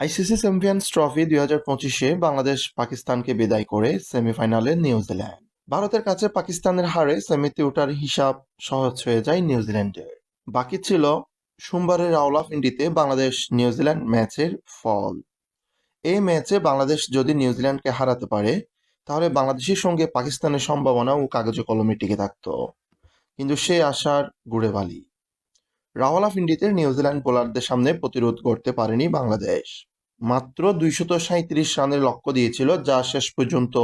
ICC champions trophy দুই হাজার পঁচিশে বাংলাদেশ পাকিস্তানকে বিদায় করে সেমিফাইনালে নিউজিল্যান্ড ভারতের কাছে পাকিস্তানের হারে সেমিতে ওঠার হিসাব সহজ হয়ে যায় নিউজিল্যান্ডের। বাকি ছিল সোমবারের রাওলাফিন্ডিতে বাংলাদেশ নিউজিল্যান্ড ম্যাচের ফল। এই ম্যাচে বাংলাদেশ যদি নিউজিল্যান্ডকে হারাতে পারে, তাহলে বাংলাদেশের সঙ্গে পাকিস্তানের সম্ভাবনা ও কাগজে কলমে টিকে থাকত। কিন্তু সে আশার গুড়ে বালি। রাওয়ালাফিন্ডিতে নিউজিল্যান্ড বোলারদের সামনে প্রতিরোধ করতে পারেনি বাংলাদেশ। মাত্র দুইশত সাঁত্রিশ রানের লক্ষ্য দিয়েছিল, যা শেষ পর্যন্ত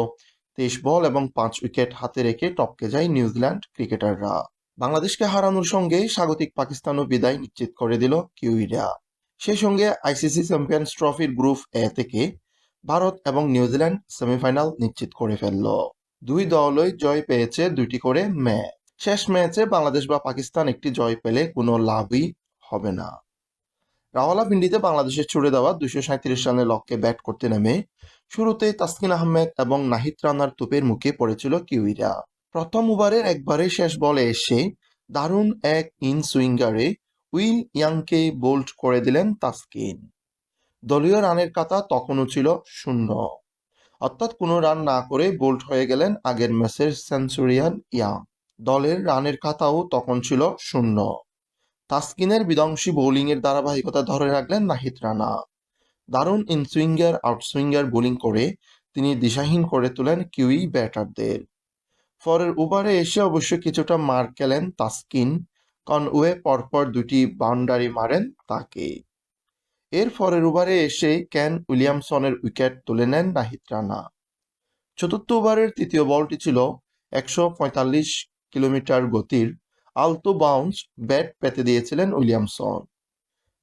তেইশ বল এবং পাঁচ উইকেট হাতে রেখে টপকে যায় নিউজিল্যান্ড ক্রিকেটাররা। বাংলাদেশকে হারানোর সঙ্গে স্বাগতিক পাকিস্তানও বিদায় নিশ্চিত করে দিল কিউইরা। সেই সঙ্গে আইসিসি চ্যাম্পিয়ন্স ট্রফির গ্রুপ এ থেকে ভারত এবং নিউজিল্যান্ড সেমিফাইনাল নিশ্চিত করে ফেলল। দুই দলই জয় পেয়েছে দুইটি করে ম্যাচ। শেষ ম্যাচে বাংলাদেশ বা পাকিস্তান একটি জয় পেলে কোনো লাভই হবে না। রাওয়ালাপিন্ডিতে বাংলাদেশের ছুড়ে দেওয়া দুশো সাঁত্রিশ রানের লক্ষ্যে ব্যাট করতে নেমে শুরুতে তাসকিন আহমেদ এবং নাহিদ রানার তোপের মুখে পড়েছিল কিউইরা। প্রথম ওভারের একবারে শেষ বলে এসে দারুণ এক ইন সুইঙ্গারে উইল ইয়াংকে বোল্ড করে দিলেন তাসকিন। দলীয় রানের কাতা তখনও ছিল শূন্য। অর্থাৎ কোনো রান না করে বোল্ড হয়ে গেলেন আগের ম্যাচের সেঞ্চুরিয়ান ইয়াং। দলের রানের খাতাও তখন ছিল শূন্য। তাসকিনের বিধ্বংসী বোলিংয়ের ধারাবাহিকতা ধরে রাখলেন নাহিদ রানা। দারুণ ইনসুইঙ্গার, আউটসুইঙ্গার বোলিং করে তিনি দিশাহীন করে তোলেন কিউই ব্যাটারদের। পরের ওভারে এসে অবশ্য কিছুটা মার খেলেন তাসকিন, কনওয়ে পরপর দুটি বাউন্ডারি মারেন তাকে। এর পরের ওভারে এসে ক্যান উইলিয়ামসনের উইকেট তুলে নেন নাহিদ রানা। চতুর্থ ওভারের তৃতীয় বলটি ছিল একশো পঁয়তাল্লিশ কিলোমিটার গতির আলতো বাউন্স ব্যাট পেতে দিয়েছিলেন উইলিয়ামসন।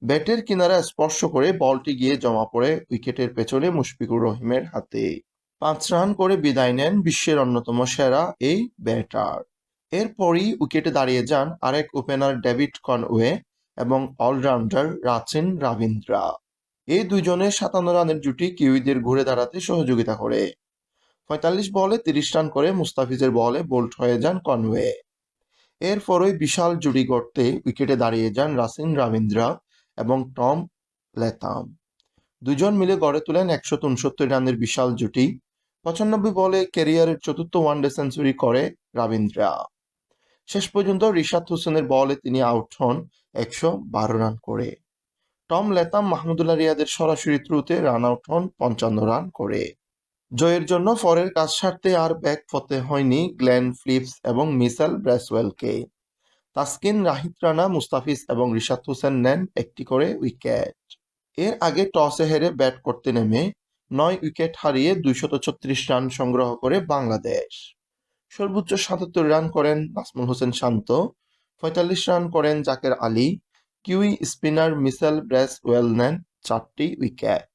ব্যাটের কিনারা স্পর্শ করে বলটি গিয়ে জমা পড়ে উইকেটের পেছনে মুশফিকুর রহিমের হাতে। পাঁচ রান করে বিদায় নেন বিশ্বের অন্যতম সেরা এই ব্যাটার এরপরই উইকেটে দাঁড়িয়ে যান আরেক ওপেনার ডেভিড কনওয়ে এবং অলরাউন্ডার রাচিন রাবিন্দ্রা এই দুজনের সাতান্ন রানের জুটি কিউইদের ঘুরে দাঁড়াতে সহযোগিতা করে। পঁয়তাল্লিশ বলে তিরিশ রান করে মুস্তাফিজের বলে বোল্ট হয়ে যান কনওয়ে। এরপরই বিশাল জুড়ি গড়তে উইকেটে দাঁড়িয়ে যান রাসিন রাবিন্দ্রা এবং টম লেতাম দুজন মিলে গড়ে তোলেন একশো উনসত্তর রানের বিশাল জুটি। পঁচানব্বই বলে ক্যারিয়ারের চতুর্থ ওয়ানডে সেঞ্চুরি করে রাবিন্দ্রা শেষ পর্যন্ত রিশাদ হোসেনের বলে তিনি আউট হন একশো বারো রান করে। টম লেতাম মাহমুদুল্লাহ রিয়াদের সরাসরি থ্রুতে রান আউট হন পঞ্চান্ন রান করে। জয়ের জন্য ফরের কাজ সারতে আর ব্যাক ফতে হয়নি গ্লেন ফ্লিপস এবং মিসেল ব্রেসওয়েলকে। তাসকিন, রাহিত রানা, মুস্তাফিজ এবং রিশাদ হোসেন নেন একটি করে উইকেট। এর আগে টসে হেরে ব্যাট করতে নেমে নয় উইকেট হারিয়ে দুইশত ছত্রিশ রান সংগ্রহ করে বাংলাদেশ। সর্বোচ্চ সাতাত্তর রান করেন নাসমুল হোসেন শান্ত, পঁয়তাল্লিশ রান করেন Jaker Ali, Kiwi spinner Mitchell Bracewell নেন চারটি উইকেট।